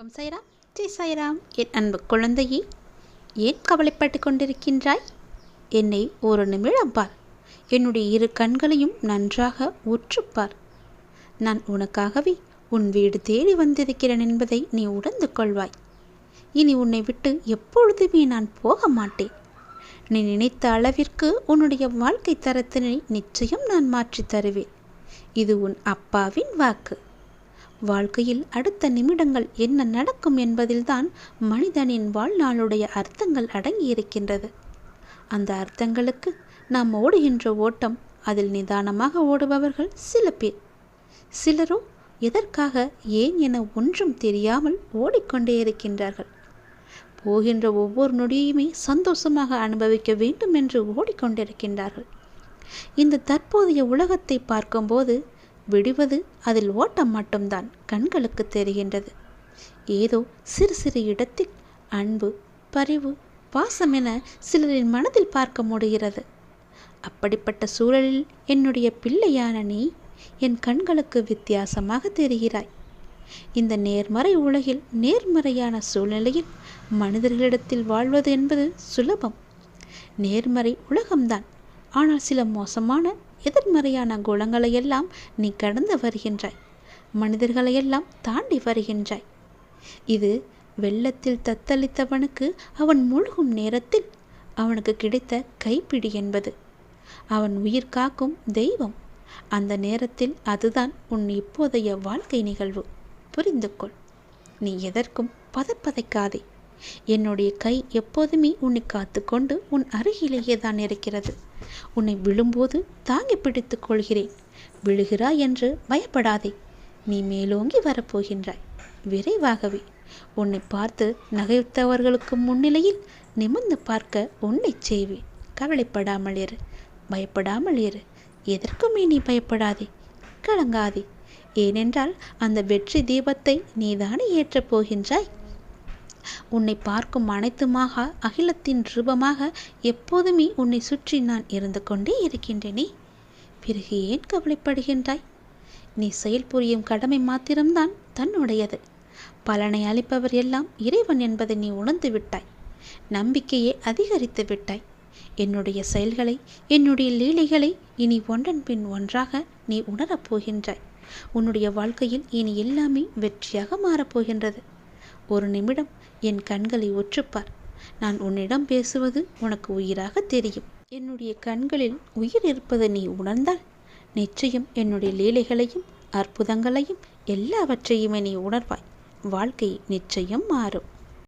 ஓம் சாய்ராம். ஜெய் சாய்ராம். என் அன்பு குழந்தையே ஏன் கவலைப்பட்டு கொண்டிருக்கின்றாய்? என்னை ஒரு நிமிடம் பார் என்னுடைய இரு கண்களையும் நன்றாக உற்றுப்பார் நான் உனக்காகவே உன் வீடு தேடி வந்திருக்கிறேன் என்பதை நீ உணர்ந்து கொள்வாய். இனி உன்னை விட்டு எப்பொழுதுமே நான் போக மாட்டேன். நீ நினைத்த அளவிற்கு உன்னுடைய வாழ்க்கை தரத்தினை நிச்சயம் நான் மாற்றித் தருவேன். இது உன் அப்பாவின் வாக்கு. வாழ்க்கையில் அடுத்த நிமிடங்கள் என்ன நடக்கும் என்பதில்தான் மனிதனின் வாழ்நாளுடைய அர்த்தங்கள் அடங்கியிருக்கின்றது. அந்த அர்த்தங்களுக்கு நாம் ஓடுகின்ற ஓட்டம் அதில் நிதானமாக ஓடுபவர்கள் சில பேர். சிலரோ எதற்காக ஏன் என ஒன்றும் தெரியாமல் ஓடிக்கொண்டே இருக்கின்றார்கள். போகின்ற ஒவ்வொரு நொடியுமே சந்தோஷமாக அனுபவிக்க வேண்டும் என்று ஓடிக்கொண்டிருக்கின்றார்கள். இந்த தற்போதைய உலகத்தை பார்க்கும்போது விடுவது அதில் ஓட்டம் மட்டும்தான் கண்களுக்கு தெரிகின்றது. ஏதோ சிறு சிறு இடத்தில் அன்பு பரிவு பாசம் என சிலரின் மனதில் பார்க்க முடிகிறது. அப்படிப்பட்ட சூழலில் என்னுடைய பிள்ளையான நீ என் கண்களுக்கு வித்தியாசமாக தெரிகிறாய். இந்த நேர்மறை உலகில் நேர்மறையான சூழ்நிலையில் மனிதர்களிடத்தில் வாழ்வது என்பது சுலபம். நேர்மறை உலகம்தான். ஆனால் சில மோசமான எதிர்மறையான குணங்களையெல்லாம் நீ கடந்து வருகின்றாய். மனிதர்களையெல்லாம் தாண்டி வருகின்றாய். இது வெள்ளத்தில் தத்தளித்தவனுக்கு அவன் முழுகும் நேரத்தில் அவனுக்கு கிடைத்த கைப்பிடி என்பது. அவன் உயிர் காக்கும் தெய்வம். அந்த நேரத்தில் அதுதான் உன் இப்போதைய வாழ்க்கை நிகழ்வு. புரிந்து கொள் நீ எதற்கும் பதப்பதைக்காதே. என்னுடைய கை எப்போதுமே உன்னை காத்துக்கொண்டு உன் அருகிலேயே தான் இருக்கிறது. உன்னை விழும்போது தாங்கி பிடித்துக் கொள்கிறேன். விழுகிறாய் என்று பயப்படாதே. நீ மேலோங்கி வரப்போகின்றாய். விரைவாகவே. உன்னை பார்த்து நகைத்தவர்களுக்கு முன்னிலையில் நிமிர்ந்து பார்க்க உன்னை செய்வேன். கவலைப்படாமல் இரு. பயப்படாமல் இரு. எதற்குமே நீ பயப்படாதே. கலங்காதே. ஏனென்றால் அந்த வெற்றி தீபத்தை நீதானே ஏற்றப் போகின்றாய். உன்னை பார்க்கும் அனைத்துமாக அகிலத்தின் ரூபமாக எப்போதுமே உன்னை சுற்றி நான் இருந்து கொண்டே இருக்கின்றேனே. பிறகு ஏன் கவலைப்படுகின்றாய்? நீ செயல் புரியும் கடமை மாத்திரம்தான் தன்னுடையது. பலனை அளிப்பவர் எல்லாம் இறைவன் என்பதை நீ உணர்ந்து விட்டாய். நம்பிக்கையை அதிகரித்து விட்டாய். என்னுடைய செயல்களை என்னுடைய லீலைகளை இனி ஒன்றன் பின் ஒன்றாக நீ உணரப் போகின்றாய். உன்னுடைய வாழ்க்கையில் இனி எல்லாமே வெற்றியாக மாறப்போகின்றது ஒரு நிமிடம் என் கண்களை ஒற்றுப்பார். நான் உன்னிடம் பேசுவது உனக்கு உயிராக தெரியும். என்னுடைய கண்களில் உயிர் இருப்பதை நீ உணர்ந்தால் நிச்சயம் என்னுடைய லீலைகளையும் அற்புதங்களையும் எல்லாவற்றையுமே நீ உணர்வாய். வாழ்க்கை நிச்சயம் மாறும்.